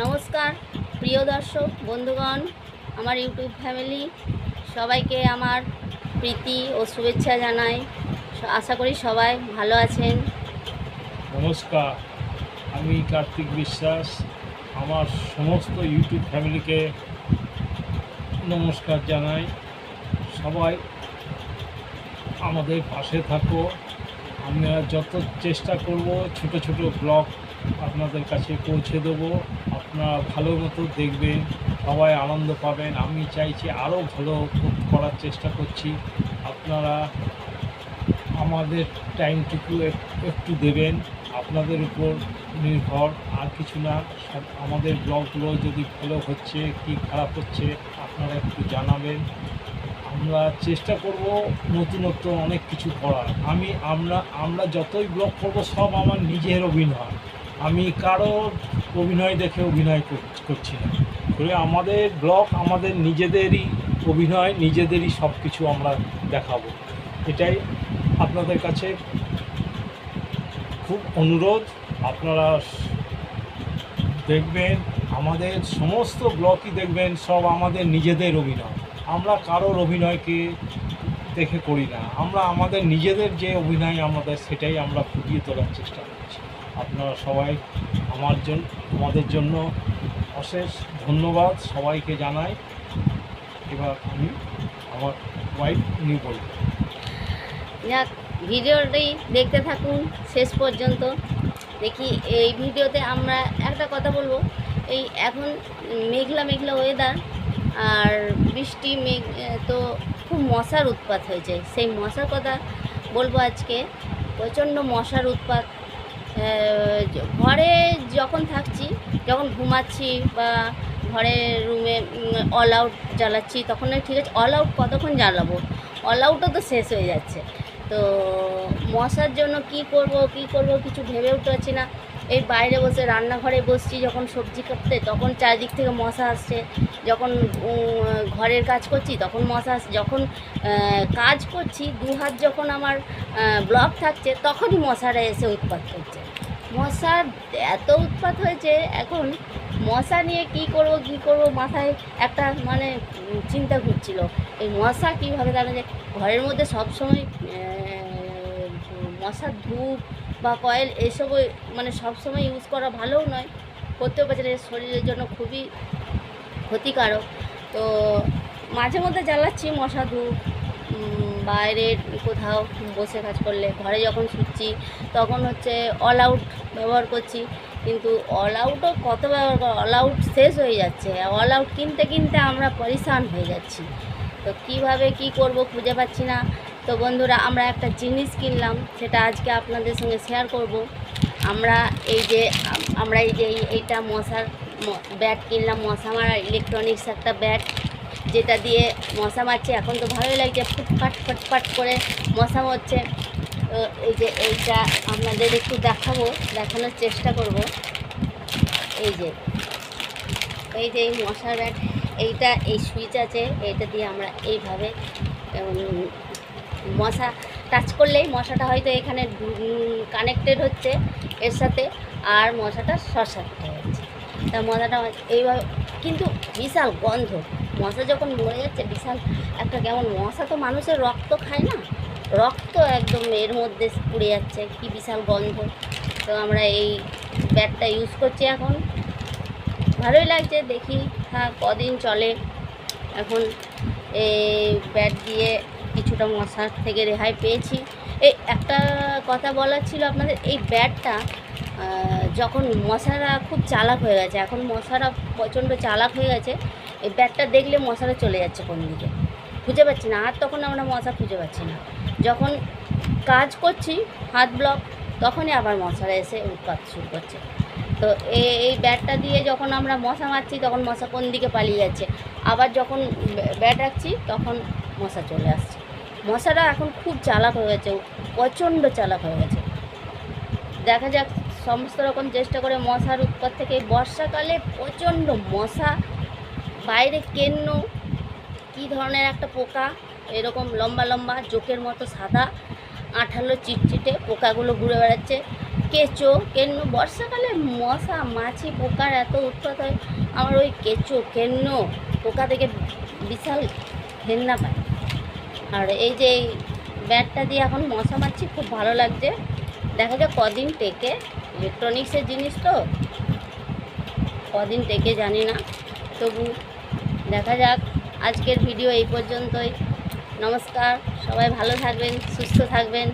নমস্কার, প্রিয় দর্শক, বন্ধুগণ, আমার ইউটিউব ফ্যামিলি, সবাইকে আমার প্রীতি ও শুভেচ্ছা জানাই। আশা করি সবাই ভালো আছেন। নমস্কার, আমি কার্তিক বিশ্বাস, আমার সমস্ত ইউটিউব ফ্যামিলিকে নমস্কার জানাই। সবাই আমাদের পাশে থাকো। আমরা যত চেষ্টা করব ছোট ছোট ব্লগ আপনাদের কাছে পৌঁছে দেবো। আপনারা ভালো মতো দেখবেন, সবাই আনন্দ পাবেন। আমি চাইছি আরও ভালো করার চেষ্টা করছি। আপনারা আমাদের টাইমটুকু এক- একটু দেবেন। আপনাদের উপর নির্ভর। আর কিছু না আমাদের ব্লগগুলো যদি ভালো হচ্ছে, কি খারাপ হচ্ছে, আপনারা একটু জানাবেন। আমরা চেষ্টা করব নতুনত্ব অনেক কিছু করার। আমি, আমরা আমরা যতই ব্লগ করব, সব আমার নিজের অভিনয় আমি কারও অভিনয় দেখে অভিনয় করছি না। করে আমাদের ব্লগ আমাদের নিজেদেরই অভিনয়, নিজেদেরই সব কিছু আমরা দেখাবো। এটাই আপনাদের কাছে খুব অনুরোধ। আপনারা দেখবেন, আমাদের সমস্ত ব্লগই দেখবেন, সব আমাদের নিজেদের অভিনয়। আমরা কারোর অভিনয়কে দেখে করি না। আমরা আমাদের নিজেদের যে অভিনয় আমাদের সেটাই আমরা ফুটিয়ে তোলার চেষ্টা করছি আপনারা সবাই আমার জন্য আমাদের জন্য অশেষ ধন্যবাদ সবাইকে জানাই। এবার আমি আমার ওয়াইফ নিয়ে বলব। যাক, ভিডিওটি দেখতে থাকুন শেষ পর্যন্ত। দেখি এই ভিডিওতে আমরা একটা কথা বলব। এই এখন মেঘলা মেঘলা ওয়েদার আর বৃষ্টি, মেঘ তো খুব মশার উৎপাত হয়েছে। সেই মশার কথা বলব আজকে। প্রচণ্ড মশার উৎপাত। ঘরে যখন থাকছি, যখন ঘুমাচ্ছি বা ঘরের রুমে অল আউট জ্বালাচ্ছি, তখন ঠিক আছে অল আউট কতক্ষণ জ্বালাবো? অল আউটও তো শেষ হয়ে যাচ্ছে। তো মশার জন্য কি করব কি করব কিছু ভেবে উঠতে পারছি না। এই বাইরে বসে রান্নাঘরে বসছি যখন সবজি কাটতে, তখন চারিদিক থেকে মশা আসছে। যখন ঘরের কাজ করছি, তখন মশা আসছে। যখন কাজ করছি দু হাত যখন আমার ব্লক থাকছে, তখনই মশারা এসে উৎপাত করছে। মশার এত উৎপাত হয়েছে, এখন মশা নিয়ে কি করব কি করব, মাথায় একটা মানে চিন্তা ঘুরছিল। এই মশা কীভাবে দাঁড়া যায় ঘরের মধ্যে সবসময় মশার ধূপ বা কয়েল এসবও মানে সবসময় ইউজ করা ভালোও নয়, করতেও পারছে না শরীরের জন্য খুবই ক্ষতিকারক। তো মাঝে মধ্যে জ্বালাচ্ছি মশা ধূপ উম, বাইরে কোথাও বসে কাজ করলে ঘরে যখন শুচ্ছি তখন হচ্ছে অল আউট ব্যবহার করছি। কিন্তু অল আউটও কত ব্যবহার কর অল আউট শেষ হয়ে যাচ্ছে। অল আউট কিনতে কিনতে আমরা পরিশান হয়ে যাচ্ছি। তো কীভাবে কি করব খুঁজে পাচ্ছি না। তো বন্ধুরা আমরা একটা জিনিস কিনলাম সেটা আজকে আপনাদের সঙ্গে শেয়ার করব। আমরা এই যে আমরা এই যে এইটা মশার ব্যাট কিনলাম মশা মারা ইলেকট্রনিক্স একটা ব্যাট যেটা দিয়ে মশা মারছে, এখন তো ভালোই লাগছে, ফুটফাট ফুটফাট করে মশা মরছে। তো এই যে এইটা আপনাদের একটু দেখাবো, দেখানোর চেষ্টা করব। এই যে এই যে এই মশার ব্যাট, এইটা এই সুইচ আছে, এইটা দিয়ে আমরা এইভাবে মশা টাচ করলেই মশাটা হয়তো এখানে কানেক্টেড হচ্ছে এর সাথে, আর মশাটা শর্ট হয়ে তা মশাটা এইভাবে, কিন্তু বিশাল গন্ধ। মশা যখন মরে যাচ্ছে, বিশাল একটা কেমন মশা তো মানুষের রক্ত খায় না? রক্ত একদম এর মধ্যে পুড়ে যাচ্ছে, কি বিশাল গন্ধ। তো আমরা এই ব্যাটটা ইউজ করছি এখন। ভালোই লাগছে, দেখি হ্যাঁ কদিন চলে। এখন এই ব্যাট দিয়ে কিছুটা মশার থেকে রেহাই পেয়েছি। এই একটা কথা বলার ছিল আপনাদের, এই ব্যাটটা যখন মশারা খুব চালাক হয়ে গেছে, এখন মশারা প্রচণ্ড চালাক হয়ে গেছে এই ব্যাটটা দেখলে মশারা চলে যাচ্ছে কোন দিকে। খুঁজে পাচ্ছি না, আর তখন আমরা মশা খুঁজে পাচ্ছি না। যখন কাজ করছি, হাত ব্লক তখনই আবার মশারা এসে উৎপাত শুরু করছে। তো এই এই ব্যাটটা দিয়ে যখন আমরা মশা মারছি, তখন মশা কোন দিকে পালিয়ে যাচ্ছে? আবার যখন ব্যাট রাখছি, তখন মশা চলে আসছে। মশারা এখন খুব চালাক হয়ে গেছে, প্রচণ্ড চালাক হয়ে গেছে। দেখা যাক, সমস্ত রকম চেষ্টা করে মশার উৎপাত থেকে বর্ষাকালে প্রচণ্ড মশা বাইরে কেন্ন, কী ধরনের একটা পোকা? এরকম লম্বা লম্বা, জোকের মতো সাদা, আঠালো চিটচিটে পোকাগুলো ঘুরে বেড়াচ্ছে। কেঁচো, কেন্ন, বর্ষাকালে মশা, মাছি, পোকার এত উৎপাত হয়। আমার ওই কেঁচো, কেন্ন পোকা থেকে বিশাল ঘেন্না পায়। আর এই যে এই ব্যাটটা দিয়ে এখন মশা মারছি, খুব ভালো লাগছে। দেখা যাক কদিন টেকে। ইলেকট্রনিক্সের জিনিস তো? কদিন টেকে জানি না। তবু দেখা যাক আজকের ভিডিও এই পর্যন্তই। নমস্কার সবাই ভালো থাকবেন সুস্থ থাকবেন।